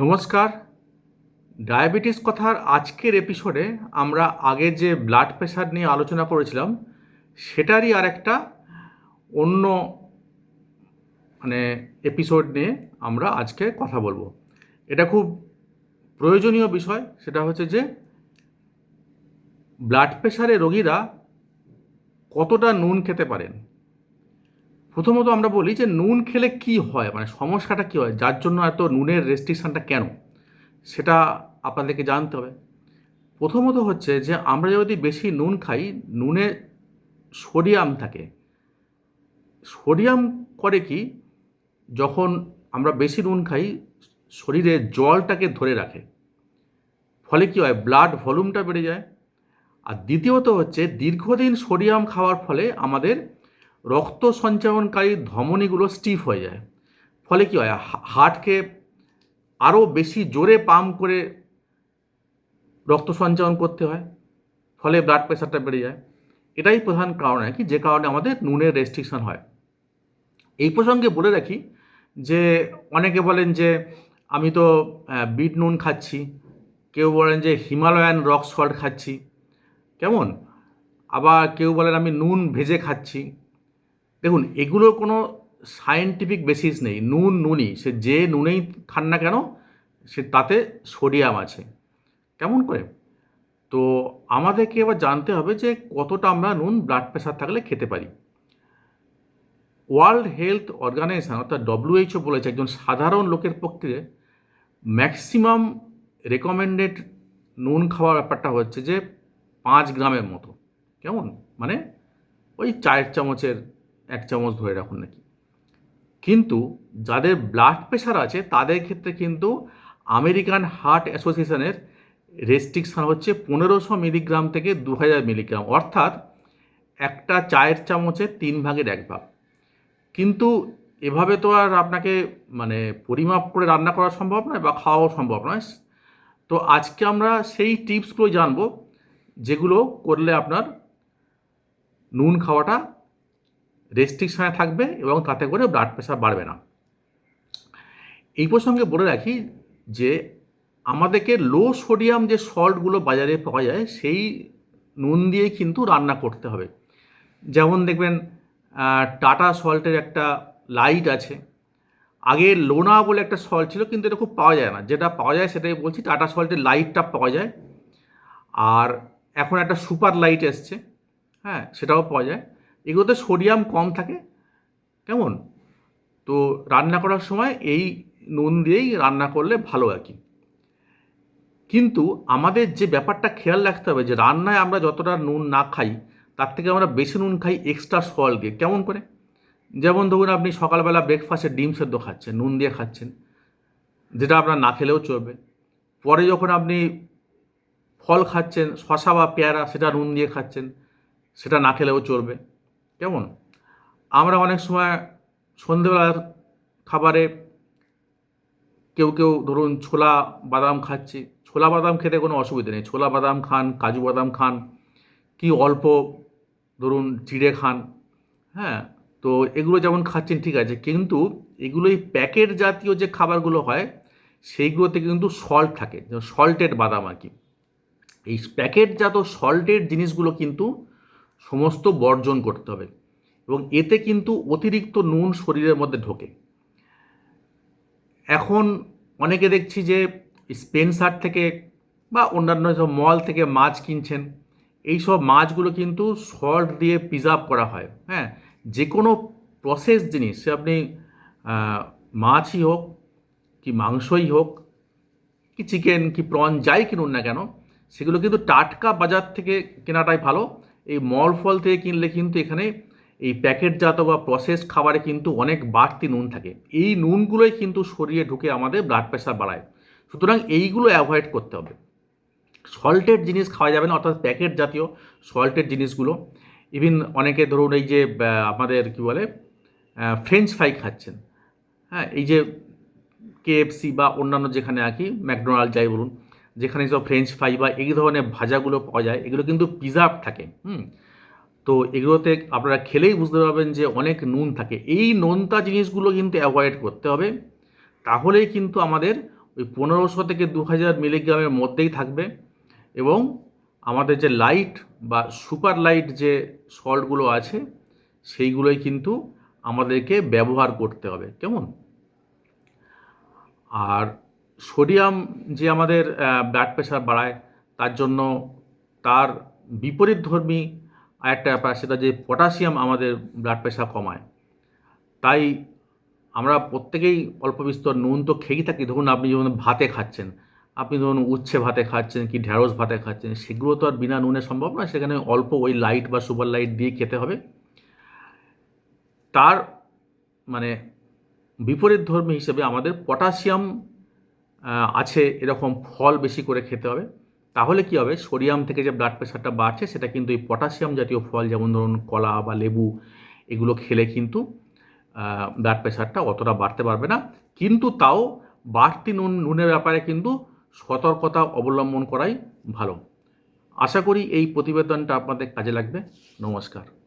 নমস্কার। ডায়াবেটিস কথার আজকের এপিসোডে আমরা আগে যে ব্লাড প্রেশার নিয়ে আলোচনা করেছিলাম, সেটারই আর একটা অন্য মানে এপিসোড নিয়ে আমরা আজকে কথা বলব। এটা খুব প্রয়োজনীয় বিষয়, সেটা হচ্ছে যে ব্লাড প্রেশারে রোগীরা কতটা নুন খেতে পারেন? প্রথমত আমরা বলি যে নুন খেলে কি হয়? মানে সমস্যাটা কী হয়? যার জন্য এত নুনের রেস্ট্রিকশানটা কেন? সেটা আপনাদেরকে জানতে হবে। প্রথমত হচ্ছে যে আমরা যদি বেশি নুন খাই, নুনে সোডিয়াম থাকে। সোডিয়াম করে কি? যখন আমরা বেশি নুন খাই, শরীরে জলটাকে ধরে রাখে। ফলে কি হয়? ব্লাড ভলিউমটা বেড়ে যায়। আর দ্বিতীয়ত হচ্ছে দীর্ঘদিন সোডিয়াম খাওয়ার ফলে আমাদের রক্ত সঞ্চালনকারী ধমনীগুলো স্টিফ হয়ে যায়। ফলে কী হয়? হার্টকে আরও বেশি জোরে পাম্প করে রক্ত সঞ্চালন করতে হয়, ফলে ব্লাড প্রেশারটা বেড়ে যায়। এটাই প্রধান কারণ আর কি, যে কারণে আমাদের নুনের রেস্ট্রিকশন হয়। এই প্রসঙ্গে বলে রাখি যে, অনেকে বলেন যে, আমি তো বিট নুন খাচ্ছি। কেউ বলেন যে, হিমালয়ান রক সল্ট খাচ্ছি। কেমন? আবার কেউ বলেন আমি নুন ভেজে খাচ্ছি। দেখুন, এগুলোর কোনো সায়েন্টিফিক বেসিস নেই। নুন, নুনই। সে যে নুনেই খান না কেন, সে তাতে সোডিয়াম আছে। কেমন করে? তো আমাদেরকে এবার জানতে হবে যে কতটা আমরা নুন ব্লাড প্রেশার থাকলে খেতে পারি। ওয়ার্ল্ড হেলথ অর্গানাইজেশন অর্থাৎ ডব্লিউএইচও বলেছে, একজন সাধারণ লোকের পক্ষে ম্যাক্সিমাম রেকমেন্ডেড নুন খাওয়ার ব্যাপারটা হচ্ছে যে পাঁচ গ্রামের মতো। কেমন? মানে ওই চায়ের চামচের এক চামচ ধরে রাখুন নাকি? কিন্তু যাদের ব্লাড প্রেশার আছে, তাদের ক্ষেত্রে কিন্তু আমেরিকান হার্ট অ্যাসোসিয়েশনের রেস্ট্রিকশান হচ্ছে পনেরোশো মিলিগ্রাম থেকে দু হাজার মিলিগ্রাম অর্থাৎ একটা চায়ের চামচের তিন ভাগের এক ভাগ। কিন্তু এভাবে তো আর আপনাকে মানে পরিমাপ করে রান্না করা সম্ভব নয় বা খাওয়াও সম্ভব নয়। তো আজকে আমরা সেই টিপসগুলো জানব, যেগুলো করলে আপনার নুন খাওয়াটা রেস্ট্রিকশানে থাকবে এবং তাতে করে ব্লাড প্রেশার বাড়বে না। এই প্রসঙ্গে বলে রাখি যে, আমাদেরকে লো সোডিয়াম যে সল্টগুলো বাজারে পাওয়া যায়, সেই নুন দিয়ে কিন্তু রান্না করতে হবে। যেমন দেখবেন টাটা সল্টের একটা লাইট আছে। আগে লোনা বলে একটা সল্ট ছিল, কিন্তু এটা খুব পাওয়া যায় না। যেটা পাওয়া যায় সেটাই বলছি, টাটা সল্টের লাইটটা পাওয়া যায়। আর এখন একটা সুপার লাইট এসছে হ্যাঁ সেটাও পাওয়া যায়। এগুলোতে সোডিয়াম কম থাকে। কেমন? তো রান্না করার সময় এই নুন দিয়েই রান্না করলে ভালো আর কি। কিন্তু আমাদের যে ব্যাপারটা খেয়াল রাখতে হবে যে রান্নায় আমরা যতটা নুন না খাই, তার থেকে আমরা বেশি নুন খাই এক্সট্রা সল্ট। দিয়ে কেমন করে? যেমন ধরুন আপনি সকালবেলা ব্রেকফাস্টে ডিম সেদ্ধ খাচ্ছেন, নুন দিয়ে খাচ্ছেন, যেটা আপনার না খেলেও চলবে। পরে যখন আপনি ফল খাচ্ছেন শশা বা পেয়ারা সেটা নুন দিয়ে খাচ্ছেন, সেটা না খেলেও চলবে। কেমন? আমরা অনেক সময় সন্ধেবেলার খাবারে কেউ কেউ ধরুন ছোলা, বাদাম খাচ্ছি। ছোলা, বাদাম খেতে কোনো অসুবিধা নেই। ছোলা, বাদাম খান, কাজু, বাদাম খান, কি অল্প ধরুন চিড়ে খান হ্যাঁ? তো এগুলো যেমন খাচ্ছেন, ঠিক আছে। কিন্তু এগুলো এই প্যাকেট জাতীয় যে খাবারগুলো হয়, সেইগুলোতে কিন্তু সল্ট থাকে। সল্টেড বাদাম আর কি। এই প্যাকেটজাত সল্টেড জিনিসগুলো কিন্তু সমস্ত বর্জন করতে হবে। এবং এতে কিন্তু অতিরিক্ত নুন শরীরের মধ্যে ঢোকে। এখন অনেকে দেখছি যে স্পেন্সার থেকে বা অন্যান্য সব মল থেকে মাছ কিনছেন। এই সব মাছগুলো কিন্তু সল্ট দিয়ে প্রিজার্ভ করা হয়। হ্যাঁ যে কোনো প্রসেস জিনিস, সে আপনি মাছই হোক কি মাংসই হোক, কি চিকেন কি প্রন যাই কিনুন না কেন, সেগুলো কিন্তু টাটকা বাজার থেকে কেনাটাই ভালো। এই মল ফল থেকে কিনলে কিন্তু এখানে এই প্যাকেটজাত বা প্রসেস খাবারে কিন্তু অনেক বাড়তি নুন থাকে। এই নুনগুলোই কিন্তু শরীরে ঢুকে আমাদের ব্লাড প্রেশার বাড়ায়। সুতরাং এইগুলো অ্যাভয়েড করতে হবে। সল্টেড জিনিস খাওয়া যাবে না, অর্থাৎ প্যাকেট জাতীয় সল্টেড জিনিসগুলো। ইভিন অনেকে ধরুন এই যে আমাদের কি বলে ফ্রেঞ্চ ফ্রাই খাচ্ছেন। হ্যাঁ এই যে কেএফসি বা অন্যান্য যেখানে আর কি ম্যাকডোনাল্ড যাই বলুন। যেখানে সব ফ্রেঞ্চ ফ্রাই বা এই ধরনের ভাজাগুলো পাওয়া যায়, এগুলো কিন্তু প্রিজার্ভ থাকে, হুম? তো এগুলোতে আপনারা খেলেই বুঝতে পারবেন যে অনেক নুন থাকে। এই নোনতা জিনিসগুলো কিন্তু অ্যাভয়েড করতে হবে। তাহলেই কিন্তু আমাদের ওই পনেরোশো থেকে দু হাজার মিলিগ্রামের মধ্যেই থাকবে এবং আমাদের যে লাইট বা সুপার লাইট যে সল্টগুলো আছে, সেইগুলোই কিন্তু আমাদেরকে ব্যবহার করতে হবে, কেমন? আর সোডিয়াম যে আমাদের ব্লাড প্রেশার বাড়ায়, তার জন্য তার বিপরীত ধর্মী আরেকটা ব্যাপার সেটা যে পটাশিয়াম আমাদের ব্লাড প্রেশার কমায়। তাই আমরা প্রত্যেকেই অল্প বিস্তর নুন তো খেয়েই থাকি। ধরুন আপনি যেমন ভাতে খাচ্ছেন, আপনি ধরুন উচ্ছে ভাতে খাচ্ছেন কি ঢ্যাঁড়স ভাতে খাচ্ছেন, সেগুলো তো আর বিনা নুনে সম্ভব না সেখানে অল্প ওই লাইট বা সুপার লাইট দিয়ে খেতে হবে। তার মানে বিপরীত ধর্মী হিসেবে আমাদের পটাশিয়াম আছে এরকম ফল বেশি করে খেতে হবে। তাহলে কি হবে? সোডিয়াম থেকে যে ব্লাড প্রেশারটা বাড়ছে, সেটা কিন্তু এই পটাশিয়াম জাতীয় ফল, যেমন ধরুন কলা বা লেবু, এগুলো খেলে কিন্তু ব্লাড প্রেশারটা অতটা বাড়তে পারবে না। কিন্তু তাও বাড়তি নুন, নুনের ব্যাপারে কিন্তু সতর্কতা অবলম্বন করাই ভালো। আশা করি এই প্রতিবেদনটা আপনাদের কাজে লাগবে। নমস্কার।